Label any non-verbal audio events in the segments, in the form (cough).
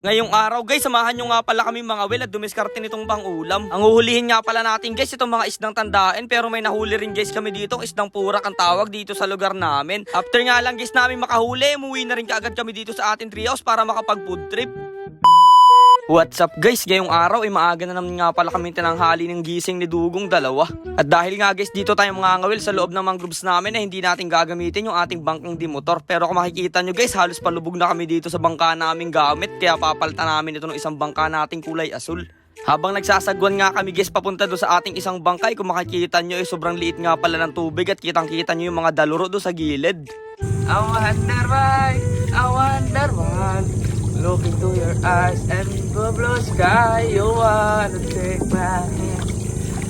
Ngayong araw guys, samahan nyo nga pala kami mga will at dumiskarte nitong pang ulam. Ang uhulihin nga pala natin guys, itong mga isdang tandaan pero may nahuli rin guys kami dito, isdang purak ang tawag dito sa lugar namin. After nga lang guys namin makahuli, umuwi na rin kaagad kami dito sa ating treehouse para makapag food trip. What's up guys? Ngayong araw ay maaga na naman nga pala kami tinanghali ng gising ni Dugong dalawa. At dahil nga guys dito tayo mga ngawil sa loob ng mga groups namin na hindi natin gagamitin yung ating bangkang dimotor. Pero kung makikita nyo guys halos palubog na kami dito sa bangka namin gamit kaya papalitan namin ito ng isang bangka nating kulay asul. Habang nagsasagwan nga kami guys papunta do sa ating isang bangkay kung makikita nyo ay sobrang liit nga pala ng tubig at kitang kita nyo yung mga daluro do sa gilid. I wonder why, I wonder why. Look into your eyes and the blue sky. You wanna take my hand.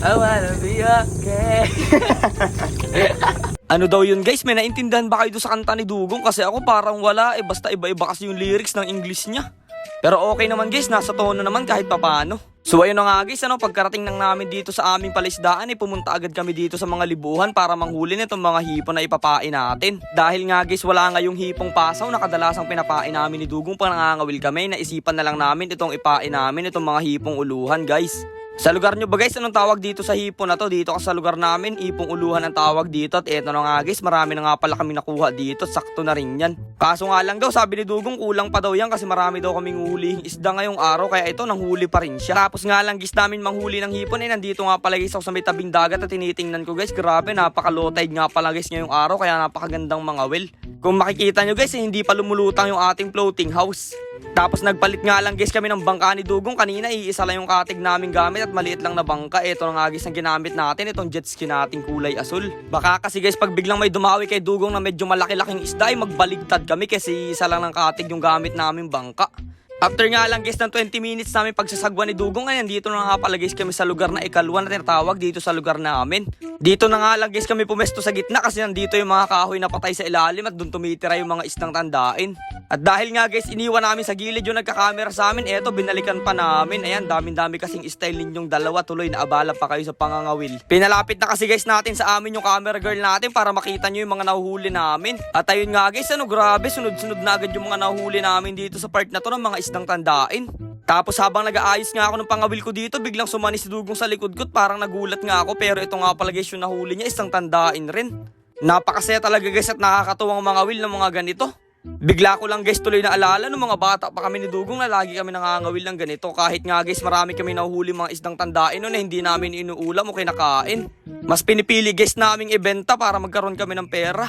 I wanna be okay. (laughs) Ano daw yun guys? May naintindihan ba kayo sa kanta ni Dugong? Kasi ako parang wala eh. Basta iba-iba kasi yung lyrics ng English niya. Pero okay naman guys, nasa tono naman kahit papano. So ayun na nga guys, ano, pagkarating nang namin dito sa aming palisdaan, eh, pumunta agad kami dito sa mga libuhan para manghuli nitong mga hipon na ipapain natin. Dahil nga guys, wala nga yung hipong pasaw na kadalasang pinapain namin ni Dugong pang nangangawil kami, naisipan na lang namin itong ipain namin itong mga hipong uluhan guys. Sa lugar nyo ba guys, anong tawag dito sa hipon na to? Dito ka sa lugar namin, ipong uluhan ang tawag dito. At eto na nga guys, marami na nga pala kami nakuha dito. Sakto na rin yan. Kaso nga lang daw, sabi ni Dugong, kulang pa daw yan kasi marami daw kaming hulihing isda ngayong araw. Kaya ito, nanghuli pa rin siya. Tapos nga lang guys namin manghuli ng hipon, eh nandito nga pala guys ako sa may tabing dagat at tinitingnan ko guys. Grabe, napaka-low tide nga pala guys ngayong araw. Kaya napakagandang mga well. Kung makikita nyo guys, eh, hindi pa lumulutang yung ating floating house. Tapos nagpalit nga lang guys kami ng bangka ni Dugong. Kanina iisa lang yung katig namin gamit at maliit lang na bangka. Ito na nga guys ang ginamit natin. Itong jet ski nating kulay asul. Baka kasi guys pag biglang may dumawi kay Dugong na medyo malaki-laking isda ay magbaligtad kami kasi isa lang ng katig yung gamit namin bangka. After nga lang guys ng 20 minutes namin pagsasagwa ni Dugong ngayon dito na nga pala guys kami sa lugar na ikalwa na tinatawag dito sa lugar namin. Dito na nga lang guys kami pumesto sa gitna kasi nandito yung mga kahoy na patay sa ilalim at doon tumitira yung mga isdang tandain. At dahil nga guys iniwan namin sa gilid yung nagkakamera sa amin, eto binalikan pa namin. Ayan dami-dami kasing style ninyong dalawa tuloy na abala pa kayo sa pangangawil. Pinalapit na kasi guys natin sa amin yung camera girl natin para makita nyo yung mga nahuhuli namin. At ayun nga guys ano grabe sunod-sunod na agad yung mga nahuhuli namin dito sa part na to ng mga isdang tandain. Tapos habang nag-aayos nga ako ng pangawil ko dito, biglang sumani si Dugong sa likod ko parang nagulat nga ako. Pero ito nga pala guys yung nahuli niya, isang tandain rin. Napakasaya talaga guys at nakakatuwang mga will ng mga ganito. Bigla ko lang guys tuloy na alala nung mga bata pa kami ni Dugong na lagi kami nangangawil ng ganito. Kahit nga guys marami kami nahuhuli mga isdang tandain noon na hindi namin inuulam o kinakain. Mas pinipili guys naming ibenta para magkaroon kami ng pera.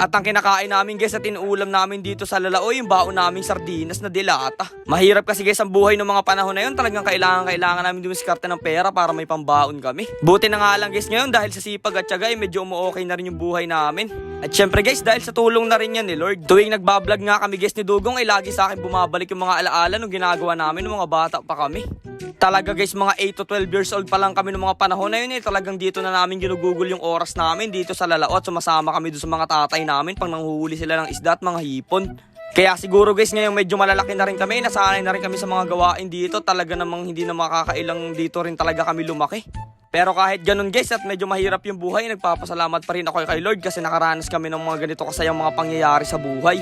At ang kinakain namin guys at inuulam namin dito sa Lalao yung baon naming sardinas na dilata. Mahirap kasi guys ang buhay ng mga panahon na yun. Talagang kailangan kailangan namin dumiskarte ng pera para may pambaon kami. Buti na nga lang guys ngayon dahil sa sipag at tiyaga ay medyo umuokay na rin yung buhay namin. At syempre guys dahil sa tulong na rin yan ni Lord. Tuwing nagbablog nga kami guys ni Dugong ay lagi sa akin bumabalik yung mga alaala nung ginagawa namin nung mga bata pa kami. Talaga guys, mga 8 to 12 years old pa lang kami ng mga panahon na yun eh. Talagang dito na namin ginugugol yung oras namin dito sa Lalao at sumasama kami doon sa mga tatay namin pag nanguhuli sila ng isda at mga hipon. Kaya siguro guys, ngayong medyo malalaki na rin kami, nasanay na rin kami sa mga gawain dito. Talaga namang hindi na makakailang dito rin talaga kami lumaki. Pero kahit ganun guys at medyo mahirap yung buhay, nagpapasalamat pa rin ako kay Lord kasi nakaranas kami ng mga ganito kasayang mga pangyayari sa buhay.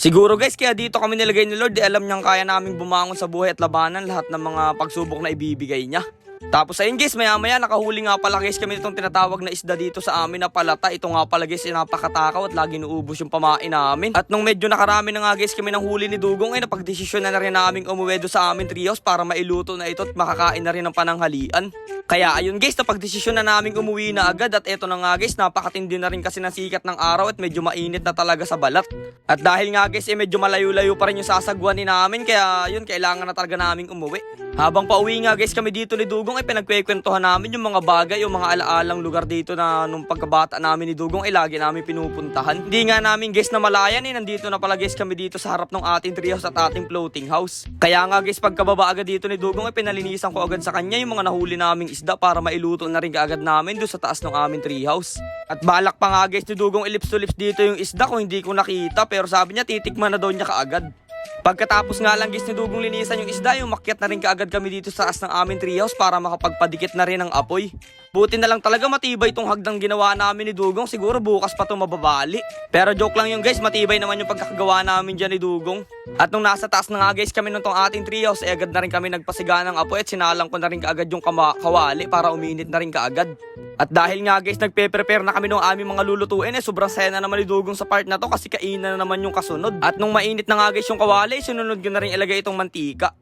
Siguro guys, kaya dito kami nilagay ni Lord, di alam niyang kaya namin bumangon sa buhay at labanan lahat ng mga pagsubok na ibibigay niya. Tapos ayun guys, maya maya nakahuli nga pala guys kami itong tinatawag na isda dito sa amin na palata. Ito nga pala guys, napakatakaw at lagi nuubos yung pamain namin. At nung medyo nakarami na nga guys kami ng huli ni Dugong ay napagdesisyon na, na rin namin umuwi doon sa amin treehouse para mailuto na ito at makakain na rin ng pananghalian. Kaya ayun guys, napagdesisyon na namin umuwi na agad at eto na nga guys, napakatindi na rin kasi ng sikat ng araw at medyo mainit na talaga sa balat. At dahil nga guys, eh, medyo malayo-layo pa rin yung sasagwanin namin kaya yun, kailangan na talaga namin umuwi. Habang pauwi nga guys kami dito ni Dugong ay pinagkwekwentuhan namin yung mga bagay o mga alaalang lugar dito na nung pagkabata namin ni Dugong ay lagi namin pinupuntahan. Hindi nga namin guys na malayan eh nandito na pala guys kami dito sa harap ng ating treehouse at ating floating house. Kaya nga guys pagkababa agad dito ni Dugong ay pinalinisan ko agad sa kanya yung mga nahuli naming isda para mailuto na rin kaagad namin doon sa taas ng aming treehouse. At balak pa nga guys ni Dugong ilips to lips dito yung isda kung hindi ko nakita pero sabi niya titikman na daw niya kaagad. Pagkatapos nga lang guys ni Dugong linisan yung isda, yung makyat na rin kaagad kami dito sa taas ng aming treehouse para makapagpadikit na rin ang apoy. Buti na lang talaga matibay itong hagdang ginawa namin ni Dugong. Siguro bukas pa ito mababali. Pero joke lang yun guys, matibay naman yung pagkakagawa namin dyan ni Dugong. At nung nasa taas na nga guys kami nung tong ating treehouse, eh agad na rin kami nagpasiga ng apoy at sinalang ko na rin kaagad yung kawali para uminit na rin kaagad. At dahil nga guys, nagpe-prepare na kami ng aming mga lulutuin, eh sobrang saya na naman ni Dugong sa part na to kasi kainan na naman yung kasunod. At nung mainit na nga guys yung kawali, sinunod ko na rin ilagay itong mantika.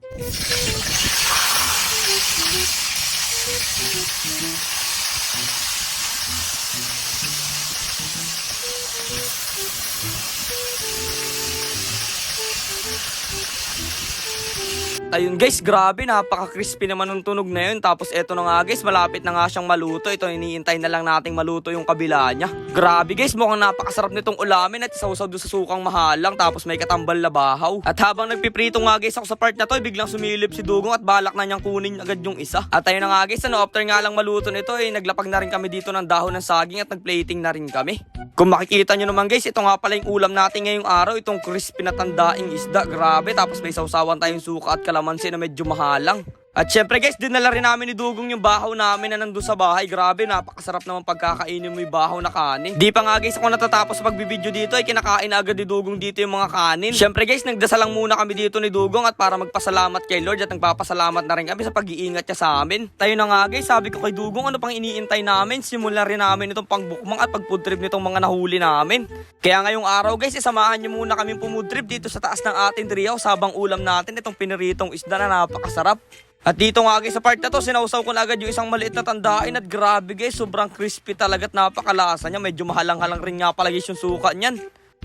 Ayun guys, grabe, napaka-crispy naman ng tunog na yun. Tapos eto na nga guys, malapit na nga siyang maluto. Ito, iniintay na lang nating maluto yung kabila niya. Grabe guys, mukhang napakasarap nitong ulamin at isawsaw doon sa sukang mahalang. Tapos may katambal na bahaw. At habang nagpiprito nga guys ako sa part na to, biglang sumilip si Dugong at balak na niyang kunin agad yung isa. At ayun na nga guys, ano, after nga lang maluto nito, eh, naglapag na rin kami dito ng dahon ng saging at nagplating na rin kami. Kung makikita nyo naman guys, ito nga pala yung ulam natin ngayong araw, itong crispy na tandaing isda. Grabe, tapos may sausawan tayong suka at kalamansi na medyo mahalang. At syempre guys, dinala rin namin ni Dugong yung bahaw namin na nandun sa bahay. Grabe, napakasarap naman pagkakainin mo yung bahaw na kanin. Di pa nga guys ako natatapos sa pagbibideo dito ay kinakain na agad ni Dugong dito yung mga kanin. Syempre guys, nagdasal lang muna kami dito ni Dugong at para magpasalamat kay Lord at nagpapasalamat na rin kami sa pag-iingat niya sa amin. Tayo na nga guys, sabi ko kay Dugong ano pang iniintay namin? Simulan rin namin itong pangbukmang at pagfood trip nitong mga nahuli namin. Kaya ngayong araw guys, isamahan niyo muna kami pumud trip dito sa taas ng ating treehouse habang ulam natin itong piniritong isda na napakasarap. At dito nga guys sa part na to, sinausaw ko na agad yung isang maliit na tandain at grabe guys, sobrang crispy talaga at napakalasa niya. Medyo mahalang-halang rin nga pala guys yung suka niyan.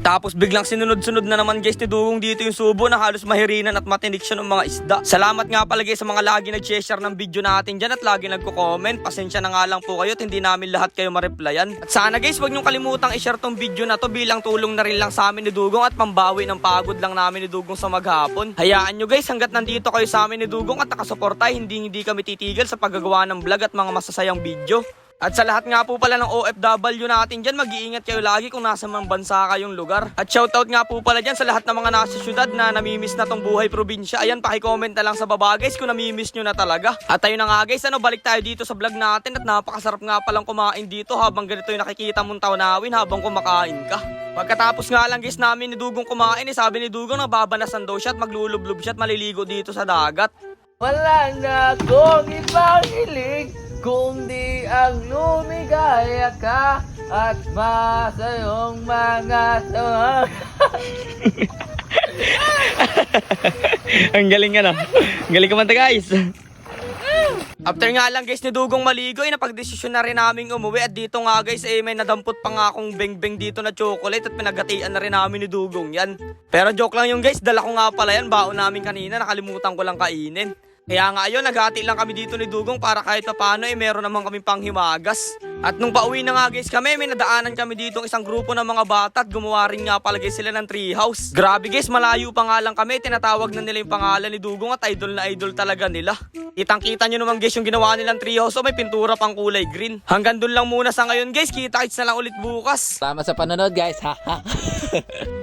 Tapos biglang sinunod-sunod na naman guys ni Dugong dito yung subo na halos mahirinan at matinik siya ng mga isda. Salamat nga pala guys sa mga lagi nag-share ng video natin dyan at lagi nagko-comment. Pasensya na nga lang po kayo at hindi namin lahat kayo ma-replyan. At sana guys, wag niyong kalimutang i-share tong video na to bilang tulong na rin lang sa amin ni Dugong at pambawi ng pagod lang namin ni Dugong sa maghapon. Hayaan nyo guys, hanggat nandito kayo sa amin ni Dugong at nakasuporta, hindi hindi kami titigil sa paggagawa ng vlog at mga masasayang video. At sa lahat nga po pala ng OFW natin dyan, mag-iingat kayo lagi kung nasa mang bansa kayong lugar. At shoutout nga po pala dyan sa lahat ng mga nasa syudad na namimiss na tong buhay probinsya. Ayan, pakicomment na lang sa baba guys kung namimiss nyo na talaga. At ayun na nga guys, ano, balik tayo dito sa vlog natin at napakasarap nga palang kumain dito habang ganito yung nakikita mong tawnawin habang kumakain ka. Pagkatapos nga lang guys namin ni Dugong kumain, eh, sabi ni Dugong na babanasan daw siya at maglulublob siya at maliligo dito sa dagat. Wala na akong ibang hiling kung di ang lumigaya ka at masayong mga sawang. (laughs) Ang galing nga na. Galing ka manta guys. After nga lang guys ni Dugong maligo, ay napagdesisyon na rin namin umuwi at dito nga guys eh may nadampot pa nga akong beng-beng dito na chocolate at pinagatian na rin namin ni Dugong yan. Pero joke lang yung guys, dala ko nga pala yan, baon namin kanina, nakalimutan ko lang kainin. Kaya nga ayun, naghati lang kami dito ni Dugong para kahit pa paano eh meron naman kami panghimagas. At nung pauwi na nga guys kami, may nadaanan kami dito isang grupo ng mga bata at gumawa rin nga pala guys sila ng treehouse. Grabe guys, malayo pa nga lang kami, tinatawag na nila yung pangalan ni Dugong at idol na idol talaga nila. Kitang kita nyo naman guys yung ginawa nilang treehouse, oh, may pintura pang kulay green. Hanggang dun lang muna sa ngayon guys, kita kits na lang ulit bukas. Salamat sa panonood guys. Ha. (laughs)